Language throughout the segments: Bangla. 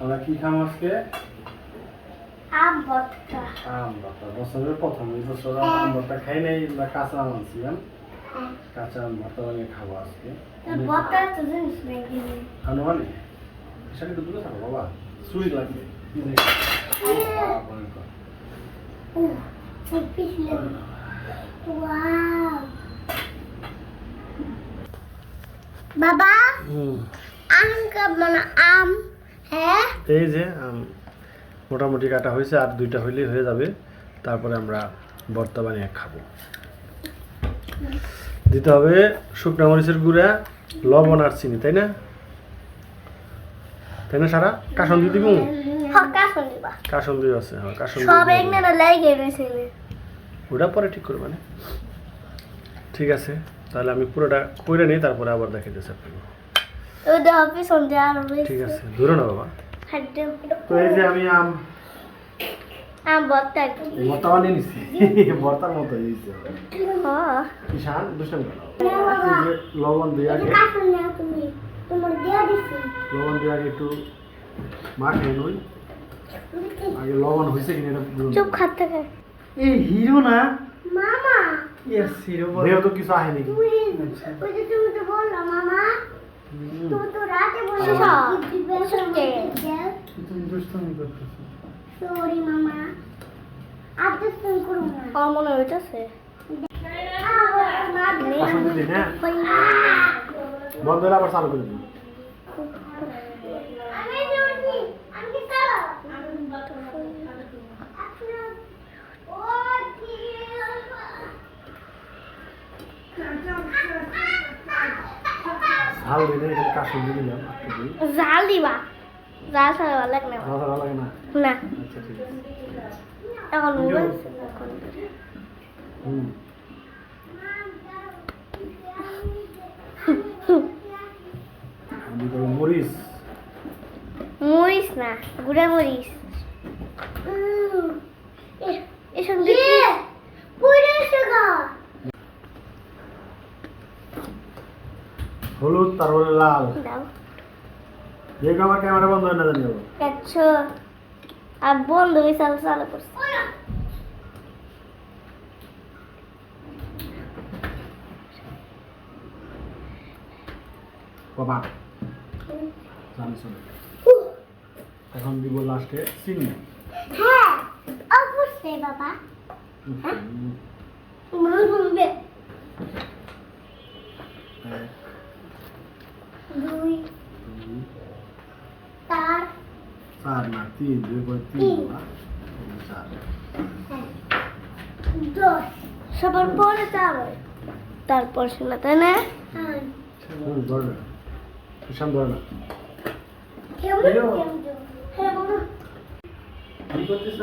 আমরা কি খাম আজকে? আম ভর্তা। আম ভর্তা। বছরের প্রথম এই বছর আম ভর্তা খাই নাই আমরা কাঁচা আম আনছিলাম হ্যাঁ। কাঁচা আম ভর্তা বানিয়ে খাব আজকে। ভর্তা তো জিনিস নাকি খানো মানে? সেটা একটু দূরে থাকো বাবা। সুই লাগবে বাবা, আম কাপ মানে আম এই যে মোটামুটি কাটা হয়েছে আর দুইটা হইলেই হয়ে যাবে। তারপরে আমরা ভর্তা বানিয়ে খাব। দিতে হবে শুকনো মরিচের গুঁড়া লবণ আর চিনি তাই না? তাই না সারা? কাসন দিয়ে দিব হকা কাসন দিয়ে আছে হ্যাঁ কাসন ওটা পরে ঠিক করবে মানে ঠিক আছে তাহলে আমি পুরোটা করে নিই তারপরে আবার দেখে দিচ্ছি আপনাকে। ওই দেখো পিছন দিয়ে আরও ঠিক আছে ধরে না বাবা। তো এই যে আমি আম কি। ভর্তা বানিয়ে নিচ্ছি ভর্তার মতো হয়েছে হ্যাঁ। কিষান দুষ্টামি লবণ দিয়ে আগে লবণ দিয়ে আগে একটু মাখিয়ে নই। আগে লবণ হয়েছে কিনা এটা। চুপ খাতে এই হিরো না? মামা। ইয়েস হিরো দেহ তো কিছু আহেনি তুই ওই যে তুমি তো বলল মামা। হুম। তো রাতে আচ্ছা। তুমি দুষ্টমি করতেছো। সরি মামা। আর তো করব না। আমার মনে হইতাছে। কাসন দিয়ে দিন, হ্যাঁ বন্ধ আবার চালু করে দিন ঝাল দিলে এখানে কাসন দিয়ে দিলাম জাল দিবা? জাল ছাড়া ভালো লাগে না। ঝাল ভালো লাগে না? না। আচ্ছা ঠিক আছে। এখন মোবাইল হুম। আমি মরিচ। না গুড়া মরিস এসব দেখি পুরো সুগা হলুদ তারপরে লাল দেখো আমার ক্যামেরা বন্ধ হয় না জানি। আচ্ছা আর বন্ধু বিশাল চালু করছে বাবা জানি শোনো এখন দিব লাস্টে চিনি হ্যাঁ অবশ্যই বাবা হুম, মনে শুনবে এক, দুই। চার। চার না তিন দুই পরে তিন চার। দশ। সবার পরে চার তারপর শোনা তাই না? হুম ধরে না। ঈশান না। কি করতেছ?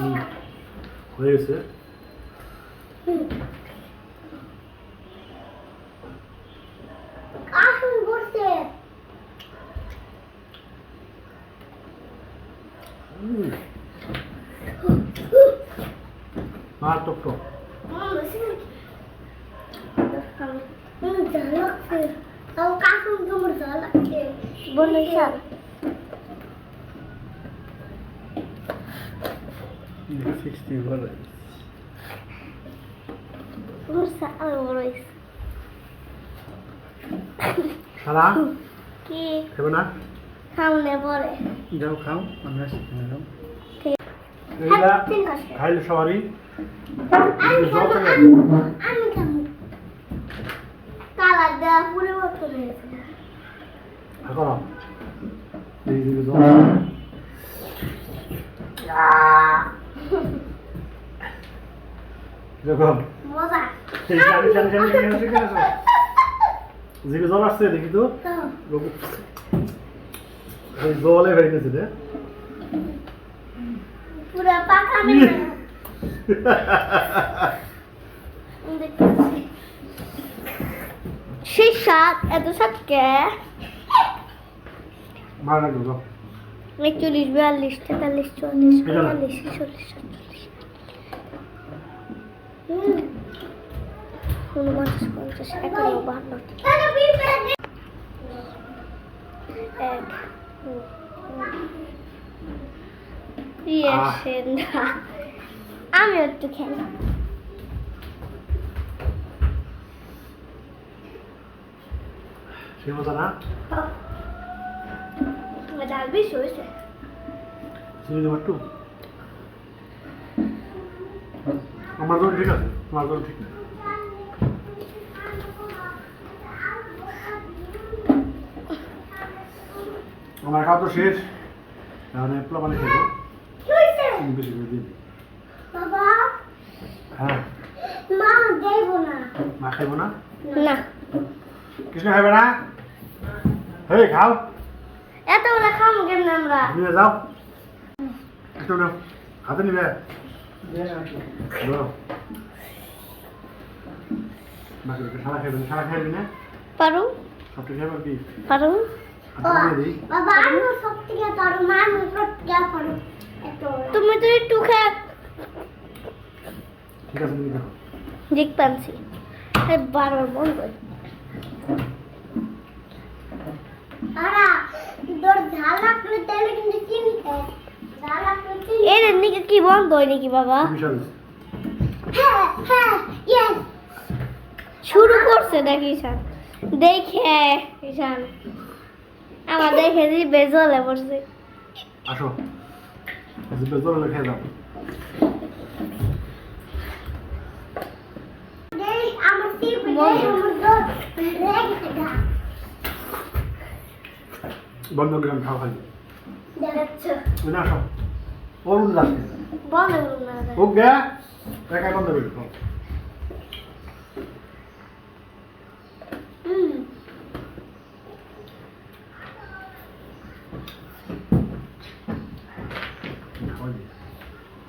হুম, হয়ে গেছে। আসুন বসে হুম। আর টক টক। বলেছেন সিক্সটি বলে সারা কি খাবে না সামনে পরে যাও খাও আমরা যাও ঠিক। এইটা। খাইলে সবারই আমি খাব, কালার দেওয়া পরিবর্তন হয়েছে এখন এই দিকে দেখো মজা। জল আসছে দেখি তো। জলে হয়ে গেছে রে। পুরো পাখা আমি সেই সাত এত সাত কে? একচল্লিশ বিয়াল্লিশ তেতাল্লিশ চল্লিশ। পঁয়তাল্লিশ সাতচল্লিশ। উনপঞ্চাশ পঞ্চাশ একান্ন বাহান্ন এক। আমি একটু খেলি সেই মজা না? ডাল বেশি হয়েছে চিনি দেবো একটু আমার জন্য ঠিক আছে? তোমার জন্য ঠিক নেই। আমার খাওয়া তো শেষ। তাহলে পোলা পানি খেলো বেশি করে দিন হ্যাঁ। মা খাইবো না? না। কৃষ্ণ খাইবে না? হেই খাও। কেমন আমরা? নিয়ে যাও। একটু হাতে নিবে। দাও। বাকি লোকে সারা খাইবে না সারা খাইবি না পারু সবটা খাইবে কি পারু হাতে নিয়ে দিই বাবা আমি সব থেকে পারু মা আমি সব থেকে পারু তুমি তো একটু খা ঠিক আছে তুমি দেখো দেখ পানছি বারবার বন্ধ আরা তোর ঝাল লাগলে তাহলে কিন্তু চিনি খায় ঝাল লাগলে চিনি এর নিকে কি বন্ধ হয় নাকি বাবা? হ্যাঁ হ্যাঁ শুরু করছে নাকি ঈশান। দেখে ঈশান। আমার দেখে দি বেজলে পড়ছে। আসো। জিপে জোরে খেয়ে আমার বন্ধ করে আমি খাওয়া দেখাচ্ছে। তুমি আসো। অরুণ না ও গে একাই বন্ধ করে দাও। হুম। খাওয়াই দিই।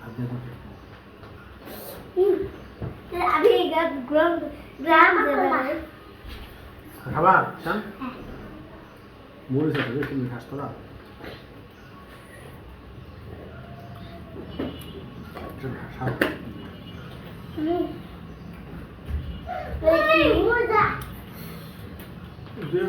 হাত দিয়ে দাও। 这边儿上。嗯。我礼物的。对，